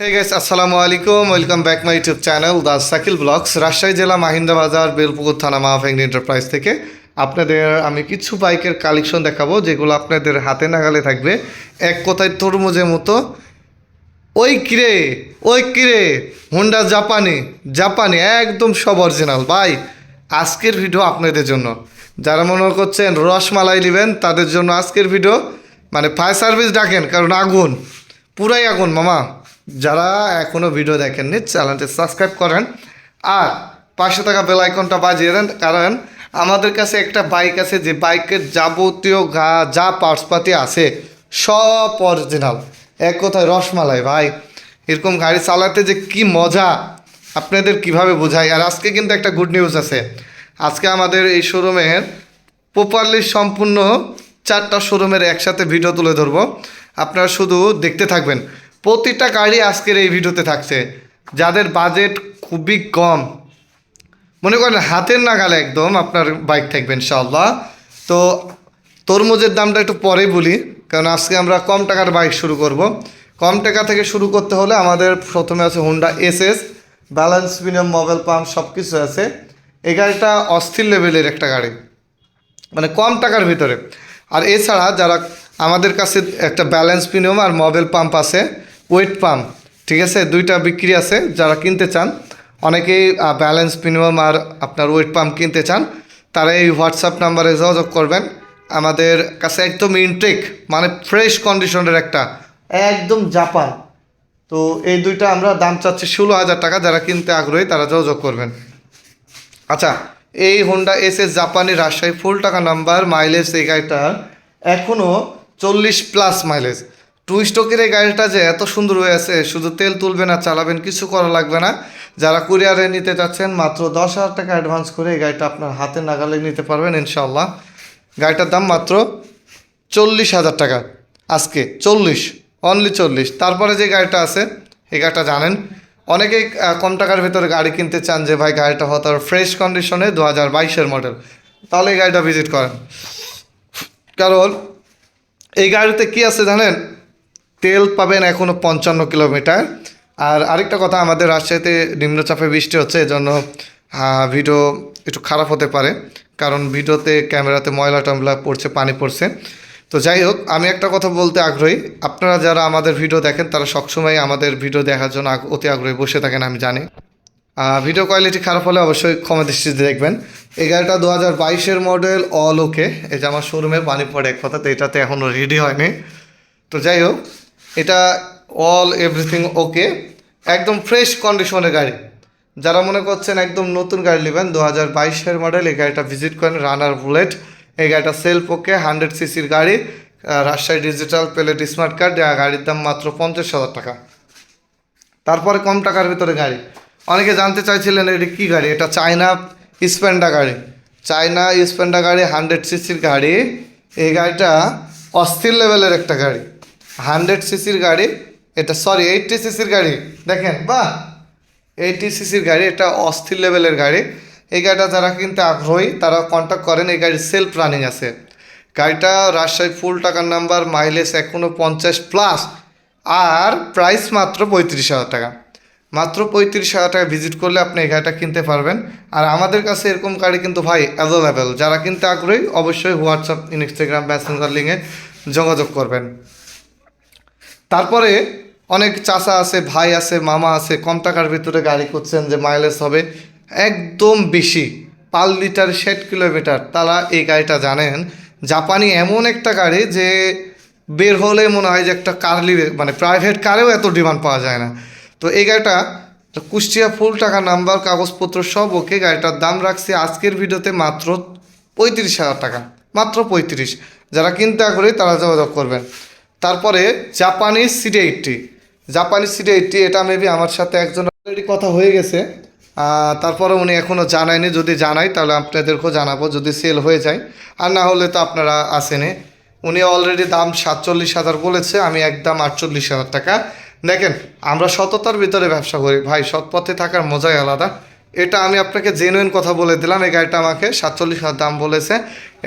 হে guys আসসালামু আলাইকুম welcome back my YouTube channel the Sakil vlogs Rajshahi জেলা মাহিন্দা বাজার, বেলপুকুর থানা মাহফেঙ্গি এন্টারপ্রাইজ থেকে আপনাদের আমি কিছু বাইকের কালেকশন দেখাবো, যেগুলো আপনাদের হাতে নাগালে থাকবে। এক কথায় তরমুজের মতো। ওই কিরে ওই কিরে হোন্ডা জাপানি জাপানি একদম সব অরিজিনাল ভাই, আজকের ভিডিও আপনাদের জন্য। যারা মনে করছেন রসমালাই নেবেন, তাদের জন্য আজকের ভিডিও মানে ফায়ার সার্ভিস ডাকেন, কারণ আগুন। পুরাই আগুন, মামা। যারা এখনও ভিডিও দেখেননি, চ্যানেলটি সাবস্ক্রাইব করেন আর পাঁচশো টাকা বেল আইকনটা বাজিয়ে দেন, কারণ আমাদের কাছে একটা বাইক আছে, যে বাইকের যাবতীয় গা, যা পার্টসপাতি আছে, সব অরিজিনাল এক কথায় রসমালাই, ভাই। এরকম গাড়ি চালাতে যে কি মজা, আপনাদের কীভাবে বোঝাই? আর আজকে কিন্তু একটা গুড নিউজ আছে। আজকে আমাদের এই শোরুমের প্রপারলি সম্পূর্ণ চারটা শোরুমের একসাথে ভিডিও তুলে ধরবো। আপনারা শুধু দেখতে থাকবেন। প্রতিটা গাড়ি আজকের এই ভিডিওতে থাকছে, যাদের বাজেট খুবই কম। মনে করেন হাতের নাগালে একদম আপনার বাইক থাকবে ইনশাআল্লাহ। তো তরমুজের দামটা একটু পরেই বলি, কারণ আজকে আমরা কম টাকার বাইক শুরু করব। কম টাকা থেকে শুরু করতে হলে আমাদের প্রথমে আছে Honda S S balance premium mobile pump সব কিছু আছে। এই গাড়িটা অস্থির লেভেলের একটা গাড়ি মানে কম টাকার ভিতরে। আর এছাড়া যারা আমাদের কাছে একটা ব্যালেন্স প্রিমিয়াম আর মোবাইল পাম্প আছে ওয়েট পাম্প ঠিক আছে? দুইটা বিক্রি আছে, যারা কিনতে চান। অনেকেই ব্যালেন্স মিনিমাম আর আপনার ওয়েট পাম্প কিনতে চান তারা এই হোয়াটসঅ্যাপ নাম্বারে যোগাযোগ করবেন। আমাদের কাছে একদম ইনটেক মানে ফ্রেশ কন্ডিশনের একটা। একদম জাপান। তো এই দুইটা আমরা দাম চাচ্ছি ষোলো হাজার টাকা, যারা কিনতে আগ্রহী তারা যোগাযোগ করবেন। আচ্ছা এই হোন্ডা এস এস জাপানি রাজশাহী ফুল টাকা নাম্বার মাইলেজ এই গাড়িটা এখনও চল্লিশ প্লাস মাইলেজ টু স্টকের এই গাড়িটা যে এত সুন্দর হয়ে আছে, শুধু তেল তুলবেন আর চালাবেন, কিছু করা লাগবে না। যারা কুরিয়ারে নিতে চাচ্ছেন, মাত্র দশ হাজার টাকা অ্যাডভান্স করে এই গাড়িটা আপনার হাতে নাগালে নিতে পারবেন ইনশাল্লাহ গাড়িটার দাম মাত্র চল্লিশ হাজার টাকা। আজকে চল্লিশ অনলি চল্লিশ। তারপরে যে গাড়িটা আছে, এই গাড়িটা জানেন, অনেকেই কম টাকার ভিতরে গাড়ি কিনতে চান যে, ভাই, গাড়িটা হতো ফ্রেশ কন্ডিশনে দু হাজার বাইশের মডেল তাহলে এই গাড়িটা ভিজিট করেন। কারণ, এই গাড়িতে কি আছে জানেন তেল পাবেন এখনও পঞ্চান্ন কিলোমিটার। আর আরেকটা কথা, আমাদের রাজশাহীতে নিম্নচাপে বৃষ্টি হচ্ছে, এজন্য ভিডিও একটু খারাপ হতে পারে। কারণ ভিডিওতে ক্যামেরাতে ময়লা টমলা পড়ছে, পানি পড়ছে। তো যাই হোক, আমি একটা কথা বলতে আগ্রহী। আপনারা যারা আমাদের ভিডিও দেখেন, তারা সবসময় আমাদের ভিডিও দেখার জন্য অতি আগ্রহী বসে থাকেন, আমি জানি। ভিডিও কোয়ালিটি খারাপ হলে অবশ্যই ক্ষমা দৃষ্টিতে দেখবেন। এই গাড়িটা দু হাজার বাইশের মডেল অল ওকে। যে আমার শোরুমে পানি পড়ে এক কথা তো এটাতে এখনও রেডি হয়নি। তো যাই হোক এটা অল এভরিথিং ওকে একদম ফ্রেশ কন্ডিশনের গাড়ি। যারা মনে করছেন একদম নতুন গাড়ি নেবেন দু হাজার বাইশের মডেল এই গাড়িটা ভিজিট করেন রানার বুলেট এই গাড়িটা সেলফ ওকে হান্ড্রেড সিসির গাড়ি। Rajshahi digital plate smart card গাড়ির দাম মাত্র পঞ্চাশ হাজার টাকা। তারপরে কম টাকার ভিতরে গাড়ি। অনেকে জানতে চাইছিলেন এটি কী গাড়ি? এটা চায়না স্পেন্ডা গাড়ি। চায়না স্পেন্ডা গাড়ি হান্ড্রেড সিসির গাড়ি। এই গাড়িটা অস্থির লেভেলের একটা গাড়ি। হান্ড্রেড সিসির গাড়ি, এটা সরি এইটটি সিসির গাড়ি। দেখেন, বাহ! এইটটি সিসির গাড়ি, এটা অস্থির লেভেলের গাড়ি। এই গাড়িটা যারা কিনতে আগ্রহী, তারা কন্ট্যাক্ট করেন, এই গাড়ির সেলফ রানিং আছে। গাড়িটা রাজশাহী ফুল টাকার নাম্বার মাইলেজ এখনও পঞ্চাশ প্লাস আর প্রাইস মাত্র পঁয়ত্রিশ হাজার টাকা। মাত্র পঁয়ত্রিশ হাজার টাকা ভিজিট করলে আপনি এই গাড়িটা কিনতে পারবেন। আর আমাদের কাছে এরকম গাড়ি কিন্তু ভাই অ্যাভেলেবেল যারা কিনতে আগ্রহী, অবশ্যই হোয়াটসঅ্যাপ ইনস্টাগ্রাম মেসেঞ্জার লিঙ্কে যোগাযোগ করবেন। তারপরে অনেক চাচা আছে, ভাই আছে, মামা আছে, কম টাকার ভিতরে গাড়ি করছেন যে মাইলেজ হবে। একদম বেশি, পার লিটার ষাট কিলোমিটার। তারা এই গাড়িটা জানেন। জাপানি এমন একটা গাড়ি যে বের হলে মনে হয় যে একটা কার লিবে মানে প্রাইভেট কারেও এত ডিমান্ড পাওয়া যায় না। তো এই গাড়িটা কুষ্টিয়া ফুল টাকা নাম্বার, কাগজপত্র সব ওকে গাড়িটার দাম রাখছি আজকের ভিডিওতে মাত্র পঁয়ত্রিশ হাজার টাকা। মাত্র পঁয়ত্রিশ। যারা কিনতে আগ্রহী তারা যোগাযোগ করবেন। তারপরে Japanese CD eighty Japanese CD eighty এটা মেবি আমার সাথে একজন অলরেডি কথা হয়ে গেছে। তারপরে উনি এখনও জানায়নি। যদি জানাই তাহলে আপনাদেরকেও জানাব যদি সেল হয়ে যায়। আর না হলে তো আপনারা আসেনি। উনি অলরেডি দাম সাতচল্লিশ হাজার বলেছে, আমি একদম আটচল্লিশ হাজার টাকা। দেখেন, আমরা সততার ভিতরে ব্যবসা করি। ভাই সৎ পথে থাকার মজাই আলাদা। এটা আমি আপনাকে জেনুইন কথা বলে দিলাম, এই গাড়িটা আমাকে সাতচল্লিশ হাজার দাম বলেছে।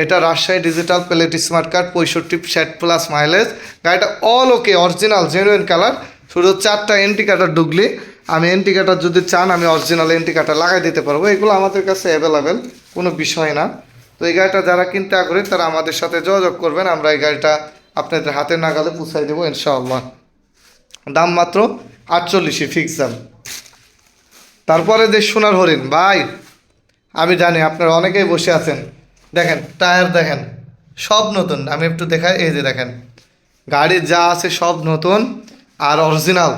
এটা Rajshahi digital plate smart card পঁয়ষট্টি ষাট প্লাস মাইলেজ গাড়িটা all okay original genuine colour শুধু চারটা এন্টি কাটার ঢুকলে, আমি এন্টি কাটার যদি চান, আমি অরিজিনাল এন্টি কাটার লাগাই দিতে পারব। এগুলো আমাদের কাছে অ্যাভেলেবেল কোনো বিষয় না। তো এই গাড়িটা যারা কিনতে আগ্রহী, তারা আমাদের সাথে যোগাযোগ করবেন। আমরা এই গাড়িটা আপনাদের হাতে নাগালে পুষাই দেবো, ইনশাআল্লাহ। দাম মাত্র আটচল্লিশই ফিক্স দাম। তারপরে যে সোনার হরিণ, ভাই, আমি জানি আপনারা অনেকেই বসে আছেন। দেখেন, টায়ার দেখেন, সব নতুন। আমি একটু দেখাই, এই যে দেখেন, গাড়ির যা আছে সব নতুন আর অরিজিনাল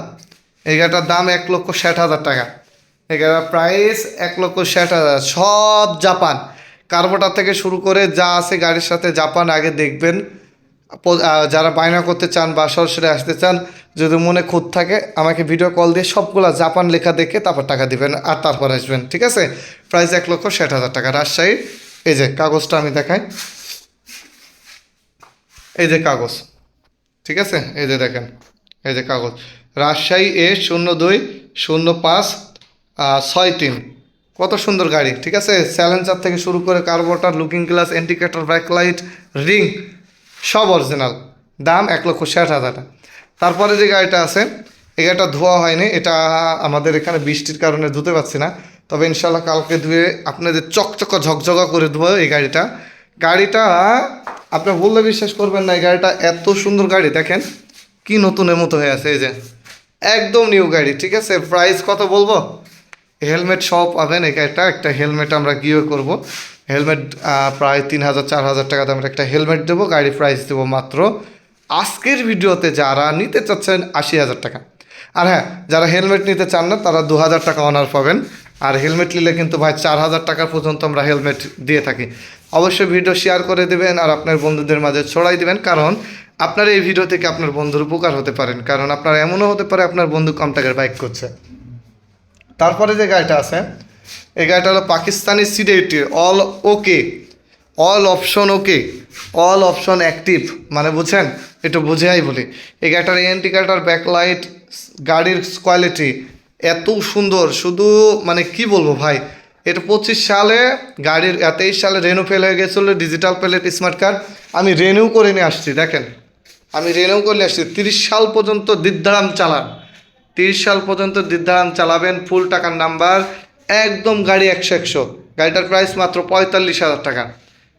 এই গাড়িটার দাম এক লক্ষ ষাট হাজার টাকা। এই গাড়ির প্রাইস এক লক্ষ ষাট হাজার। সব জাপান। কার্বোটার থেকে শুরু করে যা আছে গাড়ির সাথে জাপান, আগে দেখবেন। যারা বায়না করতে চান বা সরাসরি আসতে চান, যদি মনে খুঁত থাকে, আমাকে ভিডিও কল দিয়ে সবগুলা জাপান লেখা দেখে তারপর টাকা দিবেন আর তারপর আসবেন, ঠিক আছে? প্রাইস এক লক্ষ ষাট হাজার টাকা। রাজশাহী এই যে কাগজটা আমি দেখাই। এই যে কাগজ, ঠিক আছে? এই যে দেখেন, এই যে কাগজ। রাজশাহী এ শূন্য দুই, শূন্য পাঁচ ছয় তিন। কত সুন্দর গাড়ি, ঠিক আছে? স্যালেঞ্জার থেকে শুরু করে carburettor looking glass indicator backlight ring সব অরিজিনাল। দাম এক লক্ষ ষাট হাজার। তারপরে যে গাড়িটা আছে, এই গাড়িটা ধোয়া হয়নি। এটা আমাদের এখানে বৃষ্টির কারণে ধুতে পারছি না। তবে ইনশাল্লাহ কালকে ধুয়ে আপনাদের চকচকা ঝকঝকা করে ধোয়া এই গাড়িটা। গাড়িটা আপনি বললে বিশ্বাস করবেন না, এই গাড়িটা এত সুন্দর গাড়ি। দেখেন, কি নতুনের মতো হয়ে আছে, এই যে। একদম নিউ গাড়ি, ঠিক আছে? প্রাইস কত বলব? হেলমেট সব পাবেন এই গাড়িটা। একটা হেলমেট আমরা গিয়ে করব। হেলমেট প্রায় তিন হাজার, চার হাজার টাকা দামের একটা হেলমেট দেবো গাড়ি প্রাইস দেবো মাত্র আজকের ভিডিওতে যারা নিতে চাচ্ছেন আশি হাজার টাকা। আর হ্যাঁ যারা হেলমেট নিতে চান না, তারা দু হাজার টাকা অনার পাবেন। আর হেলমেট নিলে কিন্তু ভাই চার হাজার টাকা পর্যন্ত আমরা হেলমেট দিয়ে থাকি। অবশ্যই ভিডিও শেয়ার করে দেবেন আর আপনার বন্ধুদের মাঝে ছড়াই দেবেন, কারণ আপনার এই ভিডিও থেকে আপনার বন্ধুর উপকার হতে পারেন। কারণ আপনার এমনও হতে পারে আপনার বন্ধু কম টাকার বাইক করছে। তারপরে যে গাড়িটা আছে এই গাড়িটা হলো Pakistani CD eighty all okay all option okay all option active মানে বুঝছেন? একটু বুঝেই বলি। এই গাড়িটার ইন্ডিকেটার ব্যাকলাইট গাড়ির কোয়ালিটি এত সুন্দর, শুধু মানে কি বলব ভাই? এটা পঁচিশ সালে গাড়ির তেইশ সালে রেনু ফেল হয়ে গেছিল ডিজিটাল প্লেট স্মার্ট কার্ড আমি রেনিউ করে নিয়ে আসছি, দেখেন। আমি রেনিউ করে নিয়ে আসছি। তিরিশ সাল পর্যন্ত দিদ্ধারাম চালান। তিরিশ সাল পর্যন্ত দিদ্ধারাম চালাবেন, ফুল টাকার নাম্বার। একদম গাড়ি একশো একশো। গাড়িটার প্রাইস মাত্র পঁয়তাল্লিশ হাজার টাকা।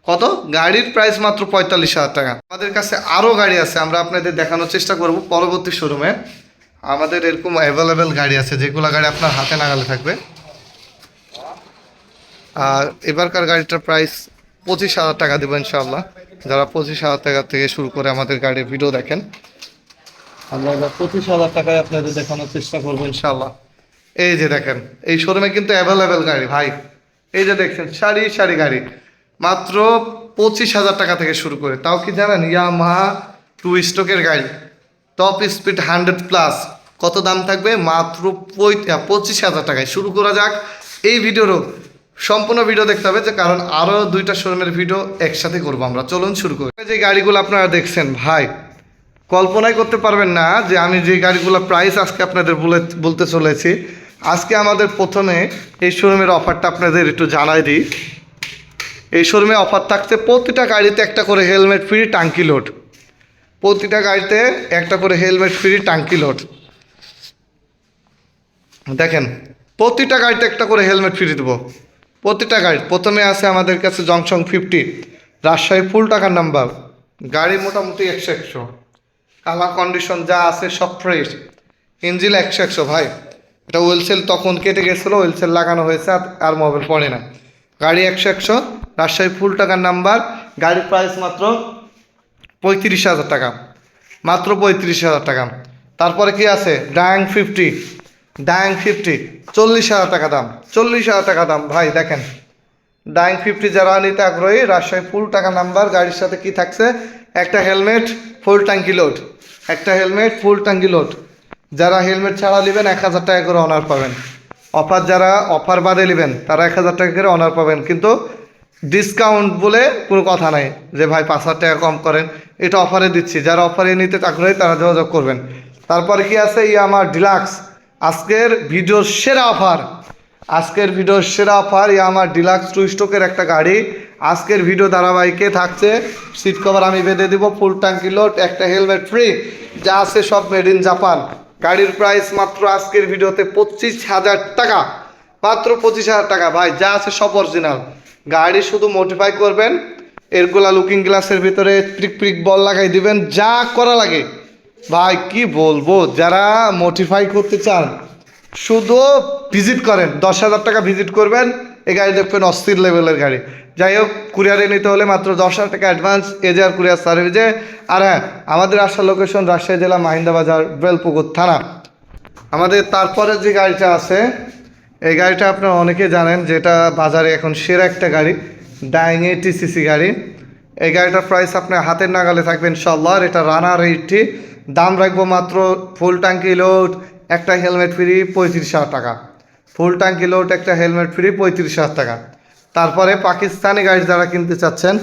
কত? গাড়ির প্রাইস মাত্র পঁয়তাল্লিশ হাজার টাকা। আমাদের কাছে আরও গাড়ি আছে, আমরা আপনাদের দেখানোর চেষ্টা করব পরবর্তী শোরুমে আমাদের এরকম অ্যাভেলেবেল গাড়ি আছে, যেগুলো গাড়ি আপনার হাতে নাগালে থাকবে। আর এবারকার গাড়িটার প্রাইস পঁচিশ হাজার টাকা দেবো ইনশাআল্লাহ। যারা পঁচিশ হাজার টাকা থেকে শুরু করে আমাদের গাড়ির ভিডিও দেখেন, আমরা পঁচিশ হাজার টাকায় আপনাদের দেখানোর চেষ্টা করব ইনশাল্লাহ এই যে দেখেন, এই শোরুমে কিন্তু অ্যাভেলেবেল গাড়ি, ভাই। এই যে দেখছেন সারি সারি গাড়ি। মাত্র পঁচিশ হাজার টাকা থেকে শুরু করে। তাও কি জানেন ইয়ামাহা টু স্টকের গাড়ি। টপ স্পিড হান্ড্রেড প্লাস কত দাম থাকবে? মাত্র পঁচিশ হাজার টাকায়। শুরু করা যাক এই ভিডিওরও। সম্পূর্ণ ভিডিও দেখতে হবে যে, কারণ আরও দুইটা শোরুমের ভিডিও একসাথে করব আমরা। চলুন শুরু করি। যে গাড়িগুলো আপনারা দেখছেন, ভাই। কল্পনাই করতে পারবেন না যে, আমি যে গাড়িগুলো প্রাইস আজকে আপনাদের বলে বলতে চলেছি আজকে আমাদের প্রথমে এই শোরুমের অফারটা আপনাদের একটু জানাই দিই। এই শোরুমে অফার থাকছে, প্রতিটা গাড়িতে একটা করে হেলমেট ফ্রি, টাঙ্কি লোড। প্রতিটা গাড়িতে একটা করে হেলমেট ফ্রি, টাঙ্কি লোড। দেখেন, প্রতিটা গাড়িতে একটা করে হেলমেট ফ্রি দেবো। প্রতিটা গাড়ি, প্রথমে আছে আমাদের কাছে জংশন ফিফটি, রাজশাহী ফুল টাকার নাম্বার। গাড়ি মোটামুটি একশো একশো। কালার কন্ডিশন যা আছে সব ফ্রেশ ইঞ্জিল একশো একশো, ভাই। এটা ওয়েলসেল তখন কেটে গেছিল ওয়েলসেল লাগানো হয়েছে আর- মোবাইল পড়ে না। গাড়ি একশো একশো, রাজশাহী ফুল টাকার নাম্বার গাড়ির প্রাইস মাত্র পঁয়ত্রিশ হাজার টাকা। মাত্র পঁয়ত্রিশ হাজার টাকা। তারপরে কি আছে? ডায়াং ফিফটি ডায়াং ফিফটি চল্লিশ হাজার টাকা দাম, চল্লিশ হাজার টাকা দাম। ভাই, দেখেন। ডাইং ফিফটি যারা নিতে আগ্রহী, রাজশাহী ফুল টাকা নাম্বার গাড়ির সাথে কি থাকছে? একটা হেলমেট ফুল ট্যাঙ্কি লোড একটা হেলমেট ফুল ট্যাঙ্কি লোড যারা হেলমেট ছাড়া নেবেন এক হাজার টাকা করে অনার পাবেন। অফার যারা অফার বাদে নেবেন, তারা এক হাজার টাকা করে অনার পাবেন। কিন্তু ডিসকাউন্ট বলে কোনো কথা নাই যে, ভাই, পাঁচ হাজার টাকা কম করেন। এটা অফারে দিচ্ছি। যারা অফারে নিতে আগ্রহী তারা যোগাযোগ করবেন। তারপরে কি আছে? ই আমার ডিলাক্স আজকের ভিডিওর সেরা অফার আজকের ভিডিওর সেরা অফার ই আমার ডিলাক্স টু স্টকের একটা গাড়ি। আজকের ভিডিও ধারাবাহিকে থাকছে। সিট কভার আমি বেঁধে দিব ফুল ট্যাঙ্কি লোড একটা হেলমেট ফ্রি যা আছে সব মেড ইন জাপান গাড়ির প্রাইস মাত্র আজকের ভিডিওতে পঁচিশ হাজার টাকা। মাত্র পঁচিশ হাজার টাকা, ভাই, যা আছে সব অরিজিনাল গাড়ি শুধু মডিফাই করবেন, এরগুলা লুকিং গ্লাসের ভিতরে প্রিক প্রিক বল লাগাই দিবেন, যা করা লাগে। ভাই, কি বলব, যারা মডিফাই করতে চান, শুধু ভিজিট করেন, দশ হাজার টাকা ভিজিট করবেন এই গাড়ি দেখবেন অস্থির লেভেলের গাড়ি। যাই হোক কুরিয়ারে নিতে হলে মাত্র দশ হাজার টাকা অ্যাডভান্স এজার কুরিয়ার সার্ভিসে আর হ্যাঁ আমাদের আসার লোকেশন রাজশাহী জেলা মাহিন্দা বাজার, বেলপুকুর থানা। আমাদের তারপরে যে গাড়িটা আছে, এই গাড়িটা আপনারা অনেকে জানেন যেটা বাজারে এখন সেরা একটা গাড়ি ডাইং এইটি সিসি গাড়ি। এই গাড়িটার প্রাইস আপনার হাতের নাগালে থাকবে ইনশাল্লাহ এটা রানার এইটটি দাম রাখব মাত্র ফুল ট্যাঙ্কি লোড একটা হেলমেট ফ্রি পঁয়ত্রিশ হাজার টাকা। ফুল ট্যাঙ্কি লোড একটা হেলমেট ফ্রি পঁয়ত্রিশ হাজার টাকা। তারপরে পাকিস্তানি গাড়ি যারা কিনতে চাচ্ছেন,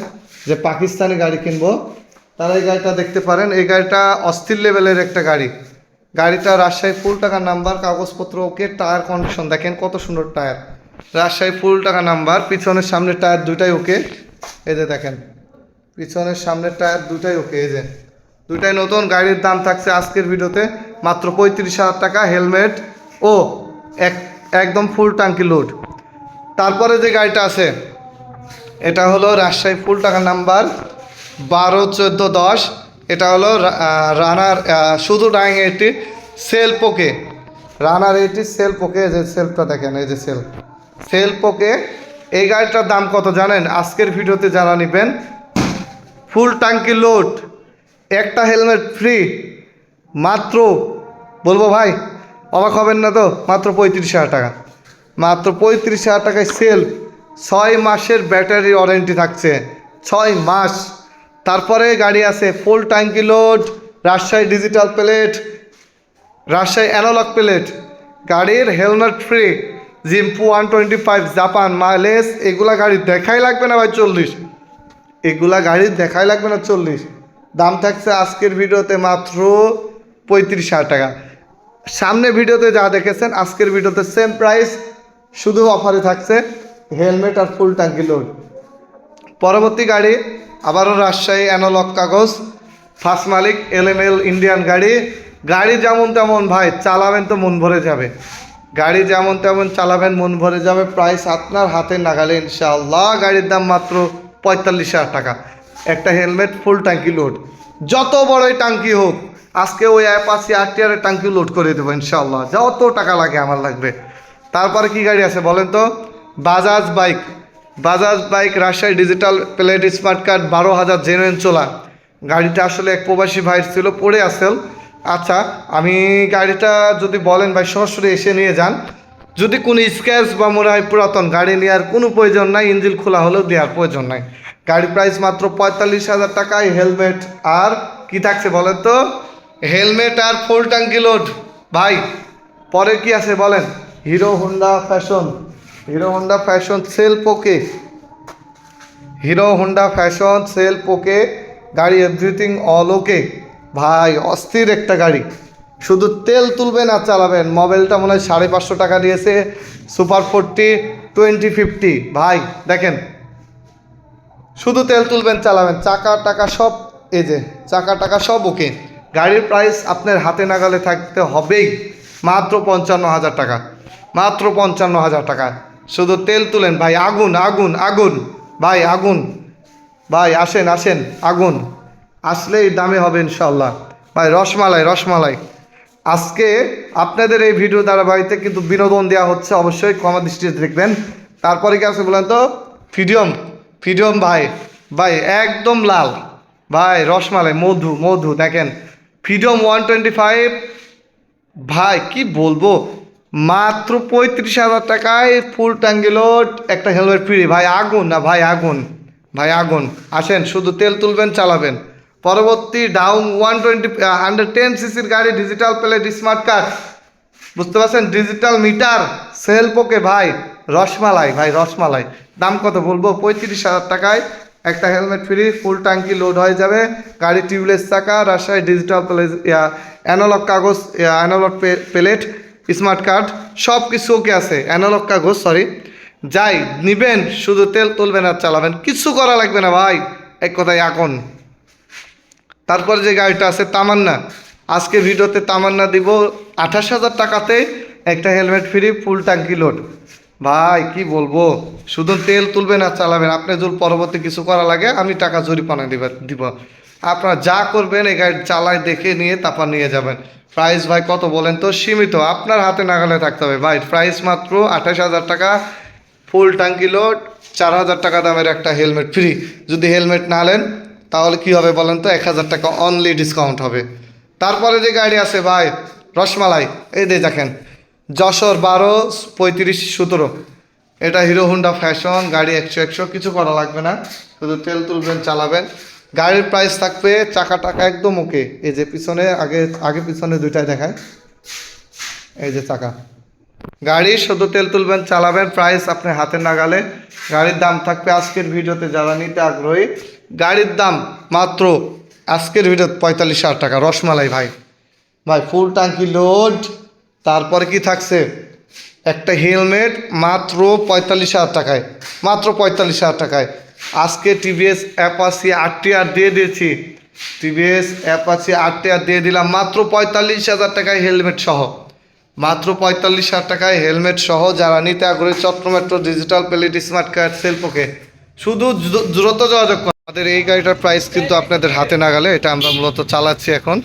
যে পাকিস্তানি গাড়ি কিনবো, তারা এই গাড়িটা দেখতে পারেন। এই গাড়িটা অস্থির লেভেলের একটা গাড়ি। গাড়িটা রাজশাহী ফুল টাকার নাম্বার, কাগজপত্র, ওকে, টায়ার কন্ডিশন দেখেন কত সুন্দর টায়ার। রাজশাহী ফুল টাকা নাম্বার, পিছনের সামনের টায়ার দুটাই ওকে। এই যে দেখেন, পিছনের সামনের টায়ার দুটাই ওকে, এই যে। দুটাই নতুন, গাড়ির দাম থাকছে আজকের ভিডিওতে মাত্র পঁয়ত্রিশ হাজার টাকা হেলমেট ও এক একদম ফুল টাঙ্কি লোড তারপরে যে গাড়িটা আছে, এটা হলো রাজশাহী ফুল টাকা নাম্বার বারো চোদ্দ দশ। এটা হলো রানার শুধু ডাইং এইটি সেল পোকে রানার এইটি সেল পোকে যে সেলফটা দেখেন, এই যে সেল সেল পোকে এই গাড়িটার দাম কত জানেন? আজকের ভিডিওতে যারা নেবেন, ফুল টাঙ্কি লোড একটা হেলমেট ফ্রি মাত্র, বলব ভাই অবাক হবেন না তো? মাত্র পঁয়ত্রিশ হাজার টাকা। মাত্র পঁয়ত্রিশ হাজার টাকায় সেল ছয় মাসের ব্যাটারি ওয়ারেন্টি থাকছে। ছয় মাস। তারপরে গাড়ি আছে ফুল ট্যাঙ্কি load Rajshahi digital plate Rajshahi analogue plate গাড়ির helmet free জিম্পু one twenty five Japan mileage এগুলা গাড়ি দেখাই লাগবে না ভাই চল্লিশ? এগুলা গাড়ির দেখাই লাগবে না চল্লিশ? দাম থাকছে আজকের ভিডিওতে মাত্র পঁয়ত্রিশ হাজার টাকা। সামনে ভিডিওতে যা দেখেছেন, আজকের ভিডিওতে সেম প্রাইস শুধু অফারে থাকছে হেলমেট আর ফুল ট্যাঙ্কি লোড পরবর্তী গাড়ি, আবারও রাজশাহী অ্যানালগ কাগজ ফার্স্ট মালিক এল এম এল ইন্ডিয়ান গাড়ি। গাড়ি যেমন তেমন ভাই, চালাবেন তো মন ভরে যাবে। গাড়ি যেমন তেমন চালাবেন, মন ভরে যাবে। প্রাইস আপনার হাতে নাগালে ইনশাআল্লাহ গাড়ির দাম মাত্র পঁয়তাল্লিশ হাজার টাকা। একটা হেলমেট ফুল ট্যাঙ্কি লোড যত বড়ই ট্যাঙ্কি হোক আজকে ওই অ্যাপাসি আর টিয়ারের ট্যাঙ্কি লোড করে দেবো, ইনশাআল্লাহ। যত টাকা লাগে, আমার লাগবে। তারপরে কি গাড়ি আছে বলেন তো? Bajaj bike Bajaj bike Rajshahi digital plate smart card বারো হাজার জেনুইন চোলা। গাড়িটা আসলে এক প্রবাসী ভাইয়ের ছিল, পড়ে আসেল আচ্ছা আমি গাড়িটা যদি বলেন ভাই, সরাসরি এসে নিয়ে যান। যদি কোনো স্ক্র্যাচ বা মনে হয় পুরাতন গাড়ি নেওয়ার কোনো প্রয়োজন নাই, ইঞ্জিন খোলা হলেও দেওয়ার প্রয়োজন নাই। গাড়ির প্রাইস মাত্র পঁয়তাল্লিশ হাজার টাকায় হেলমেট আর কি থাকছে বলেন তো? হেলমেট আর ফুল ট্যাঙ্কি লোড ভাই, পরে কি আছে বলেন? Hero Honda fashion. Hero Honda fashion sell পোকে। হিরো হোন্ডা ফ্যাশন সেল পোকে, গাড়ি এভরিথিং অল ওকে ভাই, অস্থির একটা গাড়ি। শুধু তেল তুলবেন আর চালাবেন। মোবাইলটা মনে হয় সাড়ে পাঁচশো টাকা দিয়েছে, সুপার ফোরটি, টোয়েন্টি ফিফটি। ভাই, দেখেন। শুধু তেল তুলবেন, চালাবেন। চাকা টাকা সব, এই যে, চাকা টাকা সব ওকে গাড়ির প্রাইস আপনার হাতে নাগালে থাকতে হবেই। মাত্র পঞ্চান্ন হাজার টাকা। মাত্র পঞ্চান্ন হাজার টাকা। শুধু তেল তুলেন ভাই, আগুন আগুন আগুন। ভাই আগুন। ভাই, আসেন আসেন, আগুন। আসলেই দামে হবে ইনশাল্লাহ ভাই, রসমালাই রসমালাই। আজকে আপনাদের এই ভিডিও দ্বারা বাড়িতে কিন্তু বিনোদন দেওয়া হচ্ছে, অবশ্যই ক্ষমা দৃষ্টিতে দেখবেন। তারপরে কি আছে বলেন তো? ফিডিয়ম ফিডিয়ম ভাই। ভাই, একদম লাল। ভাই, রসমালাই, মধু মধু, দেখেন। ফিডিয়ম ওয়ান টোয়েন্টি ফাইভ ভাই, কি বলব? মাত্র পঁয়ত্রিশ হাজার টাকায় ফুল ট্যাঙ্গি লোড একটা হেলমেট ফ্রি ভাই, আগুন না, ভাই, আগুন। ভাই, আগুন। আসেন, শুধু তেল তুলবেন, চালাবেন। পরবর্তী down one twenty hundred ten সিসির গাড়ি ডিজিটাল প্লেট স্মার্ট কার্ড বুঝতে পারছেন? ডিজিটাল মিটার সেল পোকে ভাই, রসমালাই ভাই, রসমালাই। দাম কত বলব? পঁয়ত্রিশ হাজার টাকায় একটা হেলমেট ফ্রি ফুল ট্যাঙ্কি লোড হয়ে যাবে। গাড়ি টিউবলেস চাকা, রাজশাহী ডিজিটাল অ্যানালগ কাগজ অ্যানালগ প্লেট স্মার্ট কার্ড সব কিছু ওকে আছে। অ্যানালগ কাগজ সরি যাই, নিবেন, শুধু তেল তুলবেন আর চালাবেন। কিছু করা লাগবে না ভাই, এক কথায় এখন। তারপর যে গাড়িটা আছে, তামান্না। আজকে ভিডিওতে তামান্না দিব আঠাশ হাজার টাকাতে, একটা হেলমেট ফ্রি ফুল ট্যাঙ্কি লোড ভাই, কি বলব? শুধু তেল তুলবেন আর চালাবেন। আপনি যদি পরবর্তী কিছু করা লাগে, আমি টাকা জরিপানা দিব দিব। আপনারা যা করবেন, এই গাড়ি চালায় দেখে নিয়ে তারপর নিয়ে যাবেন। প্রাইস ভাই কত বলেন তো? সীমিত। আপনার হাতে নাগালে থাকতে হবে। ভাই প্রাইস মাত্র আঠাশ হাজার টাকা। ফুল ট্যাঙ্কি লোড চার হাজার টাকা দামের একটা হেলমেট ফ্রি যদি হেলমেট না নেন, তাহলে কি হবে বলেন তো? এক হাজার টাকা অনলি ডিসকাউন্ট হবে। তারপরে যে গাড়ি আছে ভাই, রসমালাই। এই দিয়ে দেখেন যশোর বারো, পঁয়ত্রিশ, সতেরো। এটা হিরো হুন্ডা ফ্যাশন গাড়ি একশো একশো, কিছু করা লাগবে না। শুধু তেল তুলবেন, চালাবেন। গাড়ির প্রাইস থাকবে চাকা টাকা একদম ওকে এই যে পিছনে, আগে আগে পিছনে দুইটাই দেখায়। এই যে চাকা। গাড়ি শুধু তেল তুলবেন, চালাবেন প্রাইস আপনি হাতে নাগালে। গাড়ির দাম থাকবে আজকের ভিডিওতে, যারা নিতে আগ্রহী। গাড়ির দাম মাত্র আজকের ভিডিও পঁয়তাল্লিশ হাজার টাকা। রসমালাই ভাই। ভাই ফুল ট্যাঙ্কি লোড তারপরে কি থাকছে? একটা হেলমেট মাত্র পঁয়তাল্লিশ হাজার টাকায়, মাত্র পঁয়তাল্লিশ হাজার টাকায়। আজকে টিভিএস অ্যাপাসি আটটি আর দিয়ে দিয়েছি। টিভিএস অ্যাপাসি আটটি আর দিয়ে দিলাম মাত্র পঁয়তাল্লিশ হাজার টাকায় হেলমেট সহ। মাত্র পঁয়তাল্লিশ হাজার টাকায় হেলমেট সহ যারা নিতে আগ্রহী Chatta metro digital plate smart card সেলফোকে শুধু দ্রুত যোগাযোগ। আমাদের এই গাড়িটার প্রাইস কিন্তু আপনাদের হাতে না নাগালে, এটা আমরা মূলত চালাচ্ছি এখন।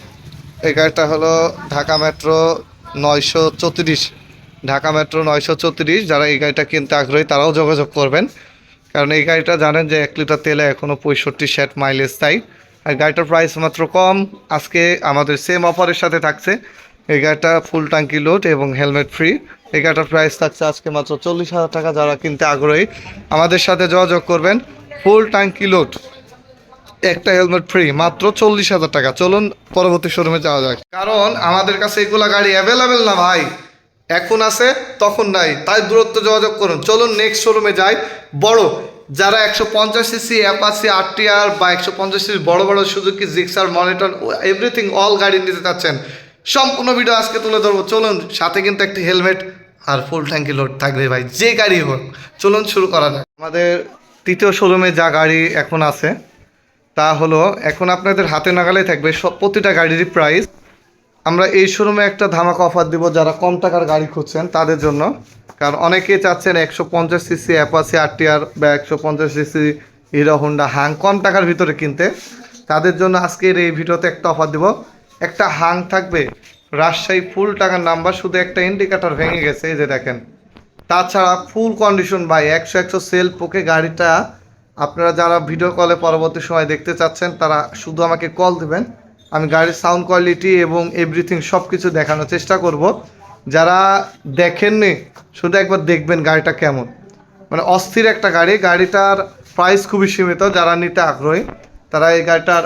এই গাড়িটা হলো ঢাকা মেট্রো নয়শো চৌত্রিশ, ঢাকা মেট্রো নয়শো চৌত্রিশ, যারা এই গাড়িটা কিনতে আগ্রহী তারাও যোগাযোগ করবেন। কারণ এই গাড়িটা জানেন যে এক লিটার তেলে এখনও পঁয়ষট্টি ষাট মাইলেজ তাই। আর গাড়িটার প্রাইস মাত্র কম। আজকে আমাদের সেম অফারের সাথে থাকছে। এই গাড়িটা ফুল ট্যাঙ্কি লোড এবং হেলমেট ফ্রি এই গাড়িটার প্রাইস থাকছে আজকে মাত্র চল্লিশ হাজার টাকা, যারা কিনতে আগ্রহী, আমাদের সাথে যোগাযোগ করবেন। ফুল ট্যাঙ্কি লোড একটা হেলমেট ফ্রি মাত্র চল্লিশ হাজার টাকা। চলুন পরবর্তী শোরুমে যাওয়া যাক। কারণ আমাদের কাছে এগুলা গাড়ি অ্যাভেলেবেল না ভাই। এখন আছে, তখন নাই। তাই দূরত্ব যোগাযোগ করুন। চলুন নেক্সট শোরুমে যাই। বড়, যারা একশো পঞ্চাশ সিসি অ্যাপাসি আর বা একশো পঞ্চাশ সিসি বড় বড় Suzuki Gixxer monitor everything all গাড়ি নিতে চাচ্ছেন। সম্পূর্ণ ভিডিও আজকে তুলে ধরবো। চলুন, সাথে কিন্তু একটি হেলমেট আর ফুল ট্যাঙ্কি লোড থাকবে ভাই। যে গাড়ি হোক, চলুন শুরু করা যাক। আমাদের তৃতীয় শোরুমে যা গাড়ি এখন আছে তা হলো, এখন আপনাদের হাতে নাগালে থাকবে সব প্রতিটা গাড়িরই প্রাইস আমরা এই শোরুমে একটা ধামাকা অফার দিব যারা কম টাকার গাড়ি খুঁজছেন তাদের জন্য। কারণ অনেকেই চাচ্ছেন একশো পঞ্চাশ সিসি অ্যাপাসি আরটিআর বা একশো পঞ্চাশ সিসি হিরো হোন্ডা হাং কম টাকার ভিতরে কিনতে। তাদের জন্য আজকের এই ভিডিওতে একটা অফার দিব। একটা হাং থাকবে রাজশাহী ফুল টাকার নাম্বার শুধু একটা ইন্ডিকেটর ভেঙে গেছে, এই যে দেখেন। তাছাড়া ফুল কন্ডিশন বাই একশো একশো সেল পোকে গাড়িটা আপনারা যারা ভিডিও কলে পরবর্তী সময় দেখতে চাচ্ছেন, তারা শুধু আমাকে কল দেবেন। আমি গাড়ির সাউন্ড কোয়ালিটি এবং এভরিথিং সব কিছু দেখানোর চেষ্টা করব। যারা দেখেননি, শুধু একবার দেখবেন গাড়িটা কেমন। মানে অস্থির একটা গাড়ি, গাড়িটার প্রাইস খুবই সীমিত, যারা নিতে আগ্রহী, তারা এই গাড়িটার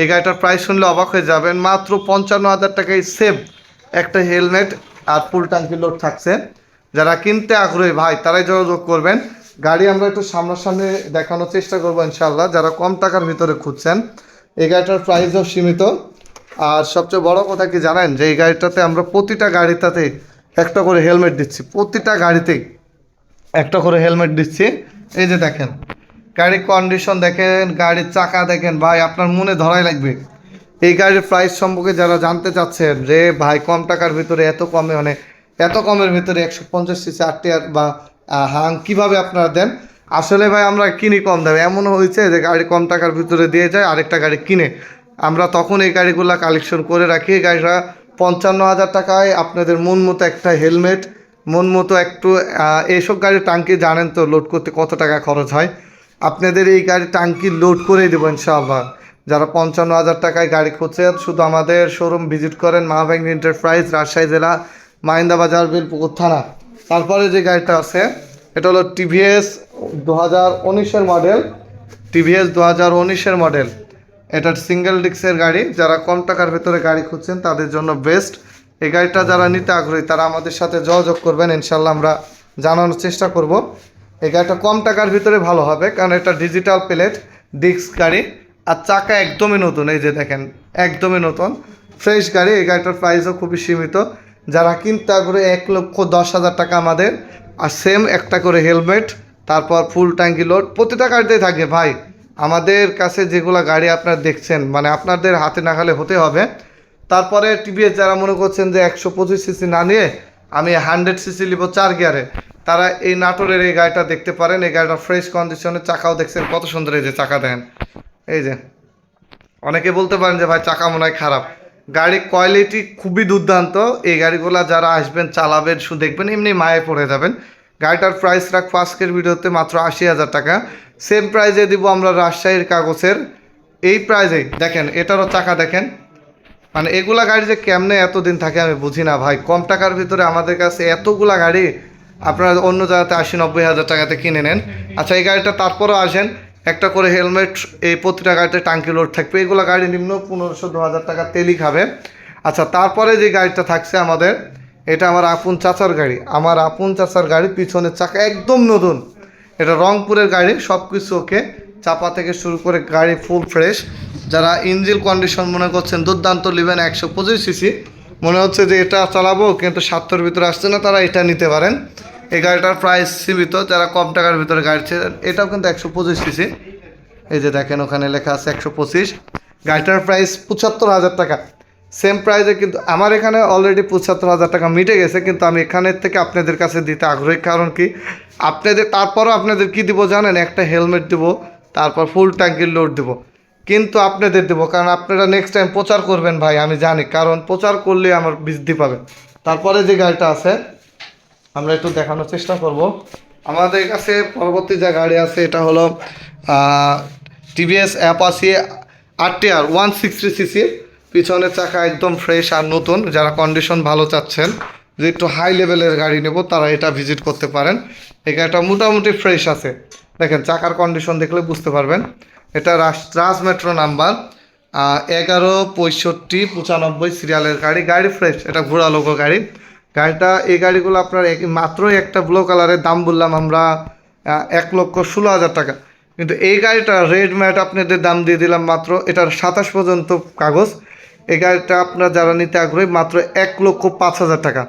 এই গাড়িটার প্রাইস শুনলে অবাক হয়ে যাবেন। মাত্র পঞ্চান্ন হাজার টাকায় সেভ একটা হেলমেট আর ফুল ট্যাঙ্কি লোড থাকছে। যারা কিনতে আগ্রহী, ভাই, তারাই যোগাযোগ করবেন। গাড়ি আমরা একটু সামনাসামনি দেখানোর চেষ্টা করব ইনশাল্লাহ যারা কম টাকার ভিতরে খুঁজছেন, এই গাড়িটার প্রাইসও সীমিত। আর সবচেয়ে বড় কথা কি জানেন, যে এই গাড়িটাতে আমরা প্রতিটা গাড়িটাতে একটা করে হেলমেট দিচ্ছি। প্রতিটা গাড়িতেই একটা করে হেলমেট দিচ্ছি। এই যে দেখেন গাড়ির কন্ডিশন দেখেন, গাড়ির চাকা দেখেন, ভাই আপনার মনে ধরাই লাগবে। এই গাড়ির প্রাইস সম্পর্কে যারা জানতে চাচ্ছেন যে ভাই কম টাকার ভিতরে, এত কমে মানে এত কমের ভিতরে একশো পঞ্চাশ সিসি আটটিয়ার বা হাং কীভাবে আপনারা দেন? আসলে ভাই, আমরা কিনি কম দামে। এমনও হয়েছে যে গাড়ি কম টাকার ভিতরে দিয়ে যায়, আরেকটা গাড়ি কিনে। আমরা তখন এই গাড়িগুলো কালেকশন করে রাখি। গাড়িটা পঞ্চান্ন হাজার টাকায়। আপনাদের মন মতো একটা হেলমেট, মন মতো একটু এইসব গাড়ির টাঙ্কি জানেন তো লোড করতে কত টাকা খরচ হয়। আপনাদের এই গাড়ির টাঙ্কি লোড করে দেবো ইনশাআল্লাহ। যারা পঞ্চান্ন হাজার টাকায় গাড়ি খুঁজছেন, শুধু আমাদের শোরুম ভিজিট করেন মাহব্যাংক এন্টারপ্রাইজ রাজশাহী জেলা মাহিন্দা বাজার বিলপুকুর থানা। তারপরে যে গাড়িটা আছে, এটা হলো টিভিএস দু হাজার উনিশের মডেল টিভিএস দু হাজার উনিশের মডেল এটা সিঙ্গেল ডিক্সের গাড়ি। যারা কম টাকার ভেতরে গাড়ি খুঁজছেন, তাদের জন্য বেস্ট এই গাড়িটা যারা নিতে আগ্রহী, তারা আমাদের সাথে যোগাযোগ করবেন। ইনশাল্লাহ আমরা জানানোর চেষ্টা করব। এই গাড়িটা কম টাকার ভিতরে ভালো হবে, কারণ এটা ডিজিটাল প্লেট ডিস্ক গাড়ি। আর চাকা একদমই নতুন, এই যে দেখেন, একদমই নতুন। ফ্রেশ গাড়ি, এই গাড়িটার প্রাইসও খুবই সীমিত। যারা কিনতে আগ্রহী, এক লক্ষ দশ হাজার টাকা আমাদের। আর সেম একটা করে হেলমেট তারপর ফুল ট্যাঙ্কি লোড প্রতিটা গাড়িতেই থাকে ভাই, আমাদের কাছে যেগুলো গাড়ি আপনারা দেখছেন মানে আপনাদের হাতে না নাগালে হতে হবে। তারপরে টিভিএস যারা মনে করছেন যে একশো পঁচিশ সিসি না নিয়ে, আমি হান্ড্রেড সিসি নিব চার গিয়ারে তারা এই নাটোরের এই গাড়িটা দেখতে পারেন। এই গাড়িটা ফ্রেশ কন্ডিশনে চাকাও দেখছেন, কত সুন্দর এই যে চাকা দেন এই যে, অনেকে বলতে পারেন যে, ভাই, চাকা মনে হয় খারাপ। গাড়ির কোয়ালিটি খুবই দুর্দান্ত। এই গাড়িগুলো যারা আসবেন, চালাবেন, শুধু দেখবেন, এমনি মায়ে পড়ে যাবেন। গাড়িটার প্রাইস রাখব আজকের ভিডিওতে মাত্র আশি হাজার টাকা। সেম প্রাইজে দিব আমরা রাজশাহীর কাগজের। এই প্রাইজেই দেখেন, এটারও চাকা দেখেন। মানে এগুলা গাড়ি যে কেমনে এতদিন থাকে আমি বুঝি না ভাই। কম টাকার ভিতরে আমাদের কাছে এতগুলা গাড়ি আপনারা অন্য জায়গাতে আশি নব্বই হাজার টাকাতে কিনে নেন। আচ্ছা এই গাড়িটা তারপরও আসেন। একটা করে হেলমেট, এই প্রতিটা গাড়িতে টাঙ্কি লোড থাকবে। এগুলো গাড়ি নিম্ন পনেরোশো দু হাজার টাকা তেলই খাবে। আচ্ছা তারপরে যে গাড়িটা থাকছে আমাদের, এটা আমার আপন চাচার গাড়ি। আমার আপন চাচার গাড়ি পিছনের চাকা একদম নতুন। এটা রংপুরের গাড়ি সব কিছু ওকে। চাপা থেকে শুরু করে গাড়ি ফুল ফ্রেশ যারা ইঞ্জিল কন্ডিশন মনে করছেন, দুর্দান্ত নেবেন একশো পঁচিশ সিসি মনে হচ্ছে যে এটা চালাবো, কিন্তু সাতটার ভিতরে আসছে না, তারা এটা নিতে পারেন। এই গাড়িটার প্রাইস সীমিত, যারা কম টাকার ভিতরে গাড়ি এটাও কিন্তু একশো পঁচিশ সিসি এই যে দেখেন, ওখানে লেখা আছে একশো পঁচিশ। গাড়িটার প্রাইস পঁচাত্তর হাজার টাকা। সেম প্রাইসে কিন্তু আমার এখানে অলরেডি পঁচাত্তর হাজার টাকা মিটে গেছে, কিন্তু আমি এখানের থেকে আপনাদের কাছে দিতে আগ্রহী। কারণ কি? আপনাদের, তারপরও আপনাদের কি দিব জানেন? একটা হেলমেট দিব, তারপর ফুল ট্যাঙ্কির লোড দিব। কিন্তু আপনাদের দেবো, কারণ আপনারা নেক্সট টাইম প্রচার করবেন ভাই, আমি জানি। কারণ প্রচার করলে আমার বৃদ্ধি পাবে। তারপরে যে গাড়িটা আছে আমরা একটু দেখানোর চেষ্টা করব। আমাদের কাছে পরবর্তী যে গাড়ি আছে, এটা হলো TVS Apache RTR one sixty CC পিছনের চাকা একদম ফ্রেশ আর নতুন, যারা কন্ডিশন ভালো চাচ্ছেন যে একটু হাই লেভেলের গাড়ি নেব, তারা এটা ভিজিট করতে পারেন। এই গাড়িটা মোটামুটি ফ্রেশ আছে। দেখেন, চাকার কন্ডিশন দেখলে বুঝতে পারবেন। এটা রাজ মেট্রো নাম্বার এগারো পঁয়ষট্টি পঁচানব্বই সিরিয়ালের গাড়ি। গাড়ি ফ্রেশ এটা ঘোড়া লোকো গাড়ি। গাড়িটা, এই গাড়িগুলো আপনার এক- মাত্রই একটা ব্লু কালারের দাম বললাম আমরা এক লক্ষ ষোলো হাজার টাকা। কিন্তু এই গাড়িটা রেড ম্যাট আপনাদের দাম দিয়ে দিলাম মাত্র, এটার সাতাশ পর্যন্ত কাগজ। এই গাড়িটা আপনার যারা নিতে আগ্রহী, মাত্র এক লক্ষ পাঁচ হাজার টাকা।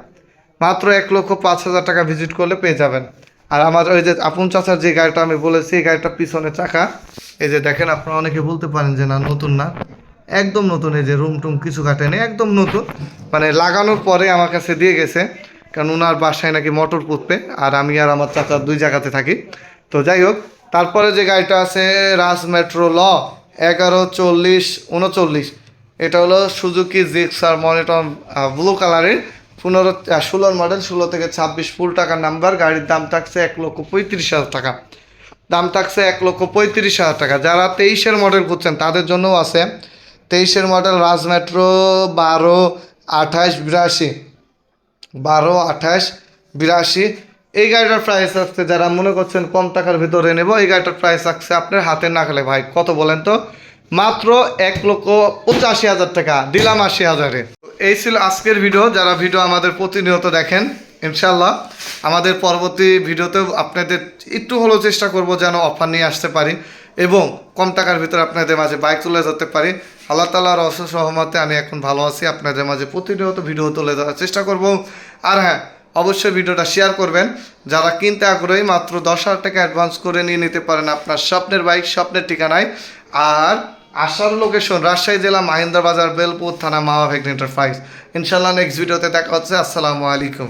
মাত্র এক লক্ষ পাঁচ হাজার টাকা ভিজিট করলে পেয়ে যাবেন। আর আমার ওই যে আপন চাচার যে গাড়িটা আমি বলেছি, এই গাড়িটা পিছনে চাকা। এই যে দেখেন, আপনারা অনেকে বলতে পারেন যে না, নতুন না। একদম নতুন, এই যে রুম টুম কিছু কাটেনি, একদম নতুন। মানে লাগানোর পরে আমার কাছে দিয়ে গেছে, কারণ ওনার বাসায় নাকি মোটর পুঁতবে, আর আমি আর আমার চাচা দুই জায়গাতে থাকি। তো যাই হোক, তারপরে যে গাড়িটা আছে রাজ মেট্রো ল, এগারো চল্লিশ উনচল্লিশ, এটা হলো সুজুকি জিক্সার মনিটর ব্লু কালারের পনেরো ষোলোর মডেল ষোলো থেকে ছাব্বিশ ফুল টাকার নাম্বার গাড়ির দাম থাকছে এক লক্ষ পঁয়ত্রিশ হাজার টাকা। দাম থাকছে এক লক্ষ পঁয়ত্রিশ হাজার টাকা। যারা তেইশের মডেল করছেন তাদের জন্যও আছে তেইশের মডেল রাজ মেট্রো বারো আঠাশ বিরাশি। বারো আঠাশ বিরাশি। এই গাড়িটার প্রাইস আসছে যারা মনে করছেন কম টাকার ভিতরে নেব, এই গাড়িটার প্রাইস আসছে আপনার হাতে না খেলে ভাই। কত বলেন তো? মাত্র এক লক্ষ পঁচাশি হাজার টাকা, দিলাম আশি হাজারে। এই ছিল আজকের ভিডিও যারা ভিডিও আমাদের প্রতিনিয়ত দেখেন ইনশাল্লাহ আমাদের পরবর্তী ভিডিওতেও আপনাদের একটু হলেও চেষ্টা করব যেন অফার নিয়ে আসতে পারি এবং কম টাকার ভিতরে আপনাদের মাঝে বাইক তুলে যেতে পারি। আল্লাহ তালার অশেষ সহমতে আমি এখন ভালো আছি। আপনাদের মাঝে প্রতিনিয়ত ভিডিও তুলে ধরার চেষ্টা করব। আর হ্যাঁ অবশ্যই ভিডিওটা শেয়ার করবেন। যারা কিনতে আগ্রহী, মাত্র দশ হাজার টাকা অ্যাডভান্স করে নিয়ে নিতে পারেন আপনার স্বপ্নের বাইক স্বপ্নের ঠিকানায়। আর আসার লোকেশন রাজশাহী জেলা মাহিন্দ্রা বাজার বেলপুর থানা মাওয়া ভেগন এন্টারপ্রাইজ ইনশাল্লাহ নেক্সট ভিডিওতে দেখা হচ্ছে। আসসালামু আলাইকুম।